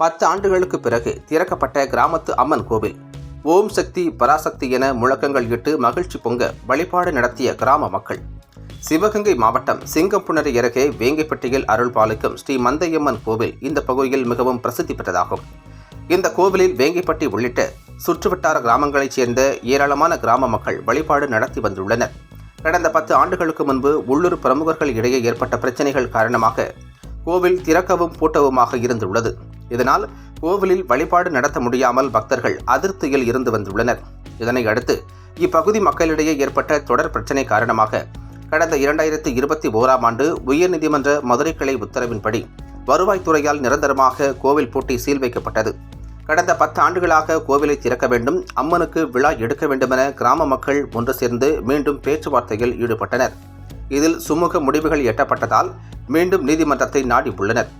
பத்து ஆண்டுகளுக்கு பிறகு திறக்கப்பட்ட கிராமத்து அம்மன் கோவில். ஓம் சக்தி பராசக்தி என முழக்கங்கள் இட்டு மகிழ்ச்சி பொங்க வழிபாடு நடத்திய கிராம மக்கள். சிவகங்கை மாவட்டம் சிங்கம்புணரி அருகே வேங்கைப்பட்டியில் அருள் பாலிக்கும் ஸ்ரீ மந்தையம்மன் கோவில் இந்த பகுதியில் மிகவும் பிரசித்தி பெற்றதாகும். இந்த கோவிலில் வேங்கைப்பட்டி உள்ளிட்ட சுற்றுவட்டார கிராமங்களைச் சேர்ந்த ஏராளமான கிராம மக்கள் வழிபாடு நடத்தி வந்துள்ளனர். கடந்த பத்து ஆண்டுகளுக்கு முன்பு உள்ளூர் பிரமுகர்கள் இடையே ஏற்பட்ட பிரச்சனைகள் காரணமாக கோவில் திறக்கவும் பூட்டவுமாக இருந்துள்ளது. இதனால் கோவிலில் வழிபாடு நடத்த முடியாமல் பக்தர்கள் அதிருப்தியில் இருந்து வந்துள்ளனர். இதனை அடுத்து இப்பகுதி மக்களிடையே ஏற்பட்ட தொடர் பிரச்சினை காரணமாக கடந்த இரண்டாயிரத்தி இருபத்தி ஓராம் ஆண்டு உயர்நீதிமன்ற மதுரை கிளை உத்தரவின்படி வருவாய்த்துறையால் நிரந்தரமாக கோவில் பூட்டி சீல் வைக்கப்பட்டது. கடந்த பத்து ஆண்டுகளாக கோவிலை திறக்க வேண்டும் அம்மனுக்கு விழா எடுக்க வேண்டுமென கிராம மக்கள் ஒன்று சேர்ந்து மீண்டும் பேச்சுவார்த்தையில் ஈடுபட்டனர். இதில் சுமூக முடிவுகள் எட்டப்பட்டதால் மீண்டும் நீதிமன்றத்தை நாடி உள்ளனர்.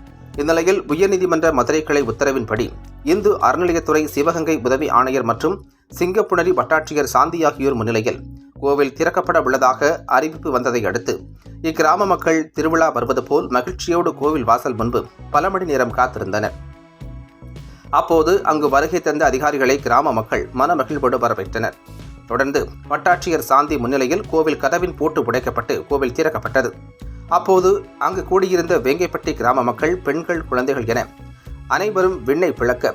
இந்நிலையில் உயர்நீதிமன்ற மதுரை கிளை உத்தரவின்படி இந்து அறநிலையத்துறை சிவகங்கை உதவி ஆணையர் மற்றும் சிங்கப்புணரி வட்டாட்சியர் சாந்தி ஆகியோர் முன்னிலையில் கோவில் திறக்கப்பட உள்ளதாக அறிவிப்பு வந்ததை அடுத்து இக்கிராம மக்கள் திருவிழா வருவது போல் மகிழ்ச்சியோடு கோவில் வாசல் முன்பு பல மணி நேரம் காத்திருந்தனர். அப்போது அங்கு வருகை தந்த அதிகாரிகளை கிராம மக்கள் மனமகிழ்வோடு வரவேற்றனர். தொடர்ந்து வட்டாட்சியர் சாந்தி முன்னிலையில் கோவில் கதவின் பூட்டு உடைக்கப்பட்டு கோவில் திறக்கப்பட்டது. அப்போது அங்கு கூடியிருந்த வேங்கைப்பட்டி கிராம மக்கள் பெண்கள் குழந்தைகள் என அனைவரும் விண்ணை பிளக்க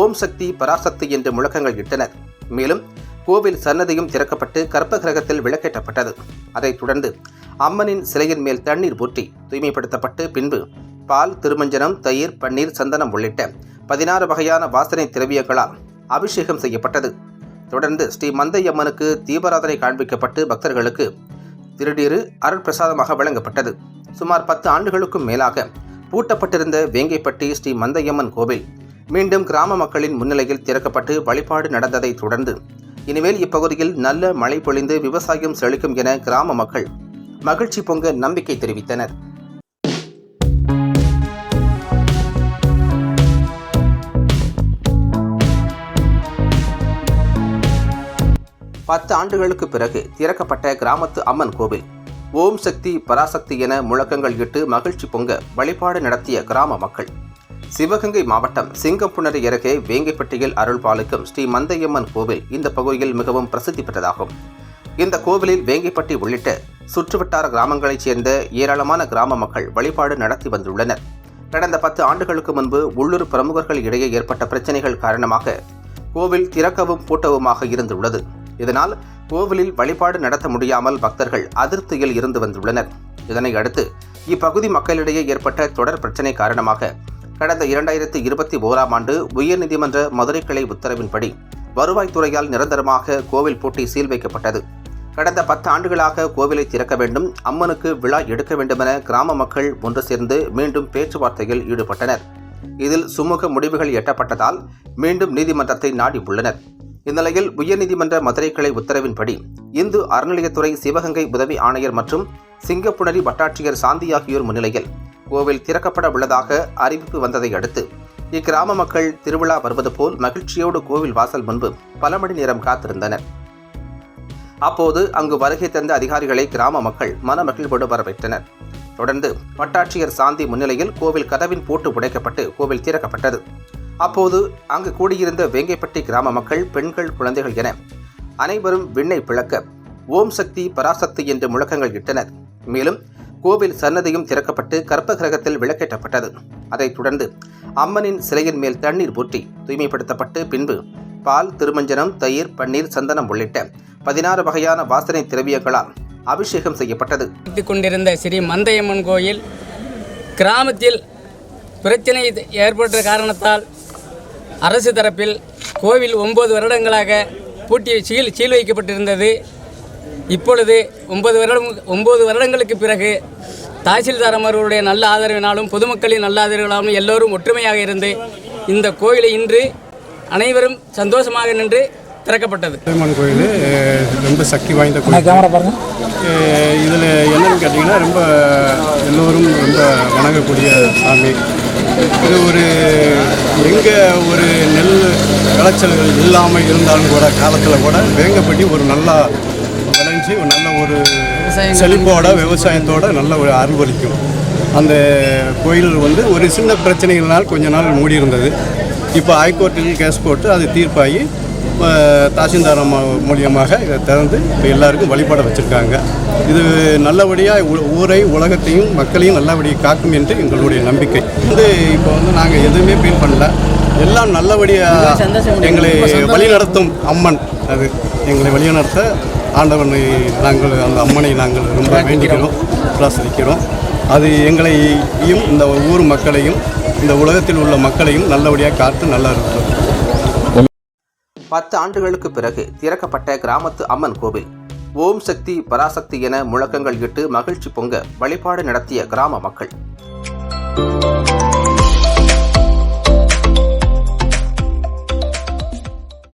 ஓம் சக்தி பராசக்தி என்று முழக்கங்கள் இட்டனர். மேலும் கோவில் சன்னதியும் திறக்கப்பட்டு கர்ப்பகிரகத்தில் விளக்கேற்றப்பட்டது. அதைத் தொடர்ந்து அம்மனின் சிலையின் மேல் தண்ணீர் ஊற்றி தூய்மைப்படுத்தப்பட்டு பின்பு பால் திருமஞ்சனம் தயிர் பன்னீர் சந்தனம் உள்ளிட்ட பதினாறு வகையான வாசனை திரவியங்களால் அபிஷேகம் செய்யப்பட்டது. தொடர்ந்து ஸ்ரீ மந்தையம்மனுக்கு தீபாராதனை காண்பிக்கப்பட்டு பக்தர்களுக்கு திருநீறு அருட்பிரசாதமாக வழங்கப்பட்டது. சுமார் பத்து ஆண்டுகளுக்கும் மேலாக பூட்டப்பட்டிருந்த வேங்கைப்பட்டி ஸ்ரீ மந்தையம்மன் கோவில் மீண்டும் கிராம மக்களின் முன்னிலையில் திறக்கப்பட்டு வழிபாடு நடந்ததை தொடர்ந்து இனிமேல் இப்பகுதியில் நல்ல மழை பொழிந்து விவசாயம் செழிக்கும் என கிராம மக்கள் மகிழ்ச்சி பொங்க நம்பிக்கை தெரிவித்தனர். பத்து ஆண்டுகளுக்கு பிறகு திறக்கப்பட்ட கிராமத்து அம்மன் கோவில். ஓம் சக்தி பராசக்தி என முழக்கங்கள் இட்டு மகிழ்ச்சி பொங்க வழிபாடு நடத்திய கிராம மக்கள். சிவகங்கை மாவட்டம் சிங்கம்புணரி அருகே வேங்கைப்பட்டியில் அருள்பாலிக்கும் ஸ்ரீ மந்தையம்மன் கோவில் இந்த பகுதியில் மிகவும் பிரசித்தி பெற்றதாகும். இந்த கோவிலில் வேங்கைப்பட்டி உள்ளிட்ட சுற்றுவட்டார கிராமங்களைச் சேர்ந்த ஏராளமான கிராம மக்கள் வழிபாடு நடத்தி வந்துள்ளனர். கடந்த பத்து ஆண்டுகளுக்கு முன்பு உள்ளூர் பிரமுகர்கள் இடையே ஏற்பட்ட பிரச்சனைகள் காரணமாக கோவில் திறக்கவும் பூட்டவுமாக இருந்துள்ளது. இதனால் கோவிலில் வழிபாடு நடத்த முடியாமல் பக்தர்கள் அதிருப்தியில் இருந்து வந்துள்ளனர். இதனை அடுத்து இப்பகுதி மக்களிடையே ஏற்பட்ட தொடர் பிரச்சினை காரணமாக கடந்த இரண்டாயிரத்தி இருபத்தி ஓராம் ஆண்டு உயர்நீதிமன்ற மதுரை கிளை உத்தரவின்படி வருவாய்த்துறையால் நிரந்தரமாக கோவில் பூட்டி சீல் வைக்கப்பட்டது. கடந்த பத்து ஆண்டுகளாக கோவிலை திறக்க வேண்டும் அம்மனுக்கு விழா எடுக்க வேண்டுமென கிராம மக்கள் ஒன்று சேர்ந்து மீண்டும் பேச்சுவார்த்தையில் ஈடுபட்டனர். இதில் சுமூக முடிவுகள் எட்டப்பட்டதால் மீண்டும் நீதிமன்றத்தை நாடி உள்ளனர். இந்நிலையில் உயர்நீதிமன்ற மதுரை கிளை உத்தரவின்படி இந்து அறநிலையத்துறை சிவகங்கை உதவி ஆணையர் மற்றும் சிங்கப்புணரி வட்டாட்சியர் சாந்தி ஆகியோர் முன்னிலையில் கோவில் திறக்கப்பட உள்ளதாக அறிவிப்பு வந்ததை அடுத்து இக்கிராம மக்கள் திருவிழா வருவது போல் மகிழ்ச்சியோடு கோவில் வாசல் முன்பு பல மணி நேரம் காத்திருந்தனர். அப்போது அங்கு வருகை தந்த அதிகாரிகளை கிராம மக்கள் மனமகிழ்வோடு வரவேற்றனர். தொடர்ந்து வட்டாட்சியர் சாந்தி முன்னிலையில் கோவில் கதவின் பூட்டு உடைக்கப்பட்டு கோவில் திறக்கப்பட்டது. அப்போது அங்கு கூடியிருந்த வேங்கைப்பட்டி கிராம மக்கள் பெண்கள் குழந்தைகள் என அனைவரும் விண்ணை பிளக்க ஓம் சக்தி பராசக்தி என்று முழக்கங்கள் இட்டனர். மேலும் கோவில் சன்னதியும் திறக்கப்பட்டு கர்ப்பகிரகத்தில் விளக்கேற்றப்பட்டது. அதைத் தொடர்ந்து அம்மனின் சிலையின் மேல் தண்ணீர் ஊற்றி தூய்மைப்படுத்தப்பட்டு பின்பு பால் திருமஞ்சனம் தயிர் பன்னீர் சந்தனம் உள்ளிட்ட பதினாறு வகையான வாசனை திரவியங்களால் அபிஷேகம் செய்யப்பட்டது. கொண்டிருந்த ஸ்ரீ மந்தையம்மன் கோயில் கிராமத்தில் பிரச்சனை ஏற்பட்ட காரணத்தால் அரசு தரப்பில் கோவில் ஒன்பது வருடங்களாக பூட்டி சீல் சீல் வைக்கப்பட்டிருந்தது. இப்பொழுது ஒன்பது வருடம் ஒன்பது வருடங்களுக்கு பிறகு தாசில்தார் அமர்வுடைய நல்ல ஆதரவினாலும் பொதுமக்களின் நல்ல ஆதரவினாலும் எல்லோரும் ஒற்றுமையாக இருந்து இந்த கோயிலை இன்று அனைவரும் சந்தோஷமாக நின்று திறக்கப்பட்டது. பெருமான் கோயில் ரொம்ப சக்தி வாய்ந்த கோயில். இதில் என்னன்னு கேட்டிங்கன்னா ரொம்ப எல்லோரும் ரொம்ப வணங்கக்கூடிய சாமி. இது ஒரு எங்கே ஒரு நெல் விளைச்சல்கள் இல்லாமல் இருந்தாலும் கூட காலத்தில் கூட வேங்கப்பட்டி ஒரு நல்லா விளைஞ்சி ஒரு நல்ல ஒரு விவசாயம் செழிப்போட விவசாயத்தோட நல்ல ஒரு அருள்வளிக்கும் அந்த கோயில் வந்து ஒரு சின்ன பிரச்சனைகள்னால் கொஞ்ச நாள் மூடி இருந்தது இப்போ ஹைகோர்ட்டில் கேஸ் போட்டு அது தீர்ப்பாகி தாசில்தார் மூலியமாக இதை திறந்து இப்போ எல்லாருக்கும் வழிபாட வச்சுருக்காங்க. இது நல்லபடியாக ஊரை உலகத்தையும் மக்களையும் நல்லபடியாக காக்கும் என்று எங்களுடைய நம்பிக்கை. வந்து இப்போ வந்து நாங்கள் எதுவுமே ஃபீல் பண்ணல. எல்லாம் நல்லபடியாக எங்களை வழிநடத்தும் அம்மன் அது. எங்களை வழிநடத்த ஆண்டவனை நாங்கள் அந்த அம்மனை நாங்கள் ரொம்ப வேண்டிக்கிறோம் பிரார்த்தனிக்கிறோம் அது எங்களையும் இந்த ஊர் மக்களையும் இந்த உலகத்தில் உள்ள மக்களையும் நல்லபடியாக காத்து நல்லா இருக்கும் பத்து ஆண்டுகளுக்கு பிறகு திறக்கப்பட்ட கிராமத்து அம்மன் கோவில். ஓம் சக்தி பராசக்தி என முழக்கங்கள் இட்டு மகிழ்ச்சி பொங்க வழிபாடு நடத்திய கிராம மக்கள்.